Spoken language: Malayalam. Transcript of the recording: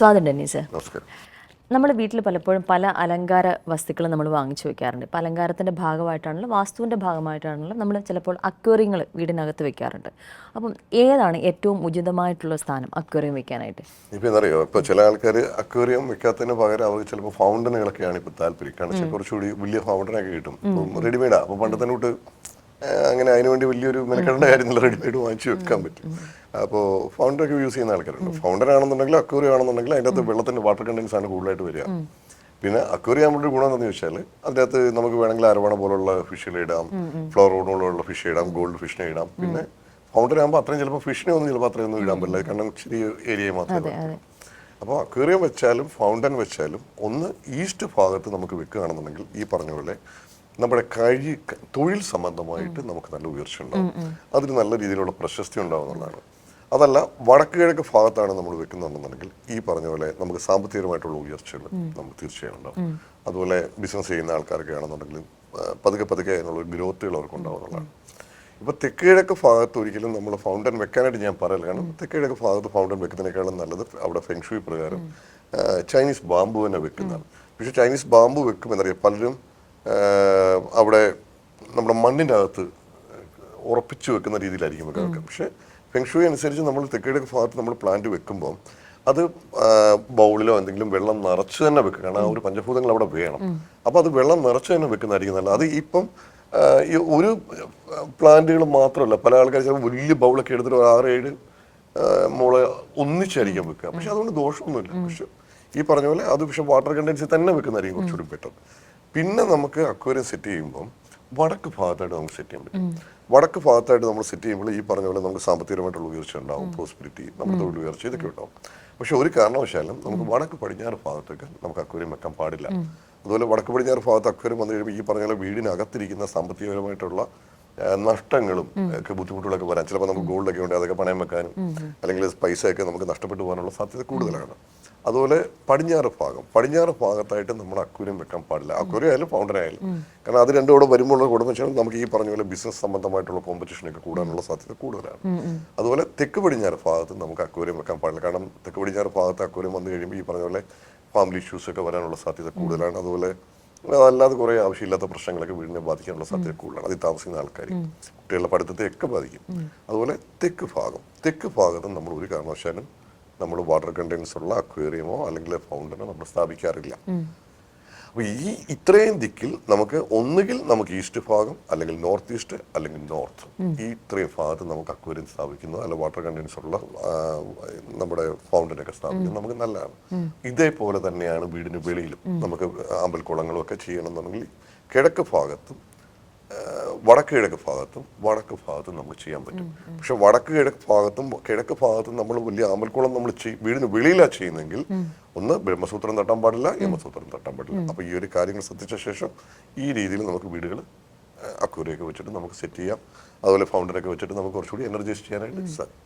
സ്വാതന്ത്ര്യം ഡെന്നീസ്. നമസ്കാരം. നമ്മൾ വീട്ടിൽ പലപ്പോഴും പല അലങ്കാര വസ്തുക്കൾ നമ്മൾ വാങ്ങിച്ചു വെക്കാറുണ്ട്. ഇപ്പം അലങ്കാരത്തിന്റെ ഭാഗമായിട്ടാണല്ലോ വാസ്തുവിന്റെ ഭാഗമായിട്ടാണല്ലോ നമ്മൾ ചിലപ്പോൾ അക്വേറിയങ്ങൾ വീടിനകത്ത് വെക്കാറുണ്ട്. അപ്പം ഏതാണ് ഏറ്റവും ഉചിതമായിട്ടുള്ള സ്ഥാനം അക്വേറിയം വെക്കാനായിട്ട്? ഇപ്പം എന്നറിയോ ഇപ്പോൾ ചില ആൾക്കാർ അക്വേറിയം വെക്കാത്തതിന് പകരം അവർക്ക് ചിലപ്പോൾ ഫൗണ്ടനുകളൊക്കെയാണ് ഇപ്പോൾ താല്പര്യം. കാരണം കുറച്ചുകൂടി വലിയ ഫൗണ്ടനൊക്കെ കിട്ടും. റെഡിമെയ്ഡാണ് അപ്പോൾ പണ്ടത്തെ തൊട്ട് അങ്ങനെ അതിനുവേണ്ടി വലിയൊരു മെനക്കെടേണ്ട കാര്യമില്ല റെഡിമെയ്ഡ് വാങ്ങിച്ചു വെക്കാൻ പറ്റും. അപ്പോൾ ഫൗണ്ടനൊക്കെ യൂസ് ചെയ്യുന്ന ആൾക്കാരുണ്ട്. ഫൗണ്ടർ ആണെന്നുണ്ടെങ്കിൽ അക്വറി ആണെന്നുണ്ടെങ്കിൽ അതിന്റെ അകത്ത് വെള്ളത്തിന്റെ വാട്ടർ കണ്ടൻസ് ആണ് കൂടുതലായിട്ട് വരിക. പിന്നെ അക്വറി ആകുമ്പോൾ ഗുണം എന്താണെന്ന് വെച്ചാൽ അതിനകത്ത് നമുക്ക് വേണമെങ്കിൽ അരവണ പോലുള്ള ഫിഷുകൾ ഇടാം. ഫ്ലോറോണുള്ള ഫിഷ് ഇടാം ഗോൾഡ് ഫിഷിനെ ഇടാം. പിന്നെ ഫൗണ്ടർ ആകുമ്പോൾ അത്രയും ചിലപ്പോൾ ഫിഷിനെ ഒന്നും ചിലപ്പോൾ അത്രയൊന്നും ഇടാൻ പറ്റില്ല. കാരണം ചെറിയ ഏരിയ മാത്രമേ. അപ്പോൾ അക്വേറിയം വെച്ചാലും ഫൗണ്ടൻ വെച്ചാലും ഒന്ന് ഈസ്റ്റ് ഭാഗത്ത് നമുക്ക് വെക്കുകയാണെന്നുണ്ടെങ്കിൽ ഈ പറഞ്ഞ പോലെ നമ്മുടെ കഴി തൊഴിൽ സംബന്ധമായിട്ട് നമുക്ക് നല്ല ഉയർച്ച ഉണ്ടാവും. അതിന് നല്ല രീതിയിലുള്ള പ്രശസ്തി ഉണ്ടാവുന്നതാണ് അതല്ല വടക്ക് കിഴക്ക് ഭാഗത്താണ് നമ്മൾ വെക്കുന്നുണ്ടെന്നുണ്ടെങ്കിൽ ഈ പറഞ്ഞ പോലെ നമുക്ക് സാമ്പത്തികമായിട്ടുള്ള ഉയർച്ചകൾ നമുക്ക് തീർച്ചയായും ഉണ്ടാവും. അതുപോലെ ബിസിനസ് ചെയ്യുന്ന ആൾക്കാരൊക്കെ ആണെന്നുണ്ടെങ്കിൽ പതുക്കെ പതുക്കെ അതിനുള്ള ഗ്രോത്തുകൾ അവർക്ക് ഉണ്ടാവുന്നതാണ് ഇപ്പൊ തെക്ക് കിഴക്ക് ഭാഗത്ത് ഒരിക്കലും നമ്മൾ ഫൗണ്ടൻ വെക്കാനായിട്ട് ഞാൻ പറയില്ല. കാരണം തെക്ക് കിഴക്ക് ഭാഗത്ത് ഫൗണ്ടൻ വെക്കുന്നതിനേക്കാളും നല്ലത് അവിടെ ഫെങ്ഷുയി പ്രകാരം ചൈനീസ് ബാമ്പു തന്നെ വെക്കുന്നതാണ്. പക്ഷെ ചൈനീസ് ബാമ്പു വെക്കുമെന്നറിയാം പലരും അവിടെ നമ്മുടെ മണ്ണിന്റെ അകത്ത് ഉറപ്പിച്ചു വെക്കുന്ന രീതിയിലായിരിക്കും വെക്കുക പക്ഷെ ഫെങ്ഷുയി അനുസരിച്ച് നമ്മൾ തെക്കേടൊക്കെ ഭാഗത്ത് നമ്മൾ പ്ലാന്റ് വെക്കുമ്പോൾ അത് ബൗളിലോ എന്തെങ്കിലും വെള്ളം നിറച്ച് തന്നെ വെക്കുക. കാരണം ആ ഒരു പഞ്ചഭൂതങ്ങൾ അവിടെ വേണം. അപ്പോൾ അത് വെള്ളം നിറച്ച് തന്നെ വെക്കുന്നതായിരിക്കും നല്ലത്. അത് ഇപ്പം ഈ ഒരു പ്ലാന്റുകൾ മാത്രമല്ല പല ആൾക്കാർ ചിലപ്പോൾ വലിയ ബൗളൊക്കെ എടുത്തിട്ട് ഒരു ആറ് ഏഴ് മുള ഒന്നിച്ചായിരിക്കും വെക്കുക. പക്ഷെ അതുകൊണ്ട് ദോഷമൊന്നുമില്ല. പക്ഷെ ഈ പറഞ്ഞ പോലെ അത് പക്ഷെ വാട്ടർ കണ്ടൻസി തന്നെ വെക്കുന്നതായിരിക്കും കുറച്ചുകൂടി ബെറ്റർ പിന്നെ നമുക്ക് അക്വേറിയം സെറ്റ് ചെയ്യുമ്പം വടക്ക് ഭാഗത്തായിട്ട് നമുക്ക് സെറ്റ് ചെയ്യാൻ പറ്റും. വടക്ക് ഭാഗത്തായിട്ട് നമ്മൾ സെറ്റ് ചെയ്യുമ്പോൾ ഈ പറഞ്ഞ പോലെ നമുക്ക് സാമ്പത്തികമായിട്ടുള്ള ഉയർച്ച ഉണ്ടാവും പ്രോസ്പിരിറ്റി നമ്മുടെ തൊഴിൽ ഉയർച്ച ഇതൊക്കെ ഉണ്ടാവും. പക്ഷെ ഒരു കാരണവശാലും നമുക്ക് വടക്ക് പടിഞ്ഞാറ് ഭാഗത്തൊക്കെ നമുക്ക് അക്വേറിയം വെക്കാൻ പാടില്ല. അതുപോലെ വടക്ക് പടിഞ്ഞാറ് ഭാഗത്ത് അക്വേറിയം വന്നു കഴിയുമ്പോൾ ഈ പറഞ്ഞ പോലെ വീടിനകത്തിരിക്കുന്ന സാമ്പത്തികപരമായിട്ടുള്ള നഷ്ടങ്ങളും ഒക്കെ ബുദ്ധിമുട്ടുകളൊക്കെ വരാം. ചിലപ്പോൾ നമുക്ക് ഗോൾഡൊക്കെ ഉണ്ട് അതൊക്കെ പണയം വെക്കാനും അല്ലെങ്കിൽ പൈസ ഒക്കെ നമുക്ക് നഷ്ടപ്പെട്ടു പോകാനുള്ള സാധ്യത കൂടുതലാണ്. അതുപോലെ പടിഞ്ഞാറ് ഭാഗം. പടിഞ്ഞാറ് ഭാഗത്തായിട്ട് നമ്മൾ അക്വരിയം വെക്കാൻ പാടില്ല. അക്വരിയം ആയാലും ഫൗണ്ടൻ ആയാലും കാരണം അത് രണ്ടും കൂടെ വരുമ്പോൾ കുടുംബം വെച്ചാൽ നമുക്ക് ഈ പറഞ്ഞ പോലെ ബിസിനസ് സംബന്ധമായിട്ടുള്ള കോമ്പറ്റീഷനൊക്കെ കൂടാനുള്ള സാധ്യത കൂടുതലാണ്. അതുപോലെ തെക്ക് പടിഞ്ഞാറ് ഭാഗത്ത് നമുക്ക് അക്വരിയം വെക്കാൻ പാടില്ല. കാരണം തെക്ക് പടിഞ്ഞാറ് ഭാഗത്ത് അക്വരിയം വന്നു കഴിയുമ്പോൾ ഈ പറഞ്ഞ പോലെ ഫാമിലി ഇഷ്യൂസ് ഒക്കെ വരാനുള്ള സാധ്യത കൂടുതലാണ്. അതുപോലെ അല്ലാതെ കുറേ ആവശ്യമില്ലാത്ത പ്രശ്നങ്ങളൊക്കെ വീടിനെ ബാധിക്കാനുള്ള സാധ്യത കൂടുതലാണ്. അതിൽ താമസിക്കുന്ന ആൾക്കാർ കുട്ടികളുടെ പഠിത്തത്തെ ഒക്കെ ബാധിക്കും. അതുപോലെ തെക്ക് ഭാഗം. തെക്ക് ഭാഗത്ത് നമ്മൾ ഒരു കാരണവശാലും നമ്മൾ വാട്ടർ കണ്ടെയ്നൻസ് ഉള്ള അക്വേറിയമോ അല്ലെങ്കിൽ ഫൗണ്ടനോ നമ്മൾ സ്ഥാപിക്കാറില്ല. അപ്പോൾ ഈ ഇത്രയും ദിക്കിൽ നമുക്ക് ഒന്നുകിൽ നമുക്ക് ഈസ്റ്റ് ഭാഗം അല്ലെങ്കിൽ നോർത്ത് ഈസ്റ്റ് അല്ലെങ്കിൽ നോർത്ത് ഈ ഇത്രയും ഭാഗത്ത് നമുക്ക് അക്വേറിയം സ്ഥാപിക്കുന്നു. അല്ലെങ്കിൽ വാട്ടർ കണ്ടെയ്നൻസ് ഉള്ള നമ്മുടെ ഫൗണ്ടനൊക്കെ സ്ഥാപിക്കുന്നത് നമുക്ക് നല്ലതാണ്. ഇതേപോലെ തന്നെയാണ് വീടിന് വെളിയിലും നമുക്ക് അമ്പൽക്കുളങ്ങളും ഒക്കെ ചെയ്യണമെന്നുണ്ടെങ്കിൽ കിഴക്ക് ഭാഗത്തും വടക്ക് കിഴക്ക് ഭാഗത്തും വടക്ക് ഭാഗത്തും നമുക്ക് ചെയ്യാൻ പറ്റും. പക്ഷെ വടക്ക് കിഴക്ക് ഭാഗത്തും കിഴക്ക് ഭാഗത്തും നമ്മൾ വലിയ ആമൽക്കുളം നമ്മൾ വീടിന് വെളിയിലാണ് ചെയ്യുന്നെങ്കിൽ ഒന്ന് ബ്രഹ്മസൂത്രം തട്ടാൻ പാടില്ല യമസൂത്രം തട്ടാൻ പാടില്ല. അപ്പൊ ഈ ഒരു കാര്യങ്ങൾ ശ്രദ്ധിച്ച ശേഷം ഈ രീതിയിൽ നമുക്ക് വീടുകൾ അക്കൂരയൊക്കെ വെച്ചിട്ട് നമുക്ക് സെറ്റ് ചെയ്യാം. അതുപോലെ ഫൗണ്ടറൊക്കെ വെച്ചിട്ട് നമുക്ക് കുറച്ചുകൂടി എനർജൈസ് ചെയ്യാനായിട്ട് സാധിക്കും.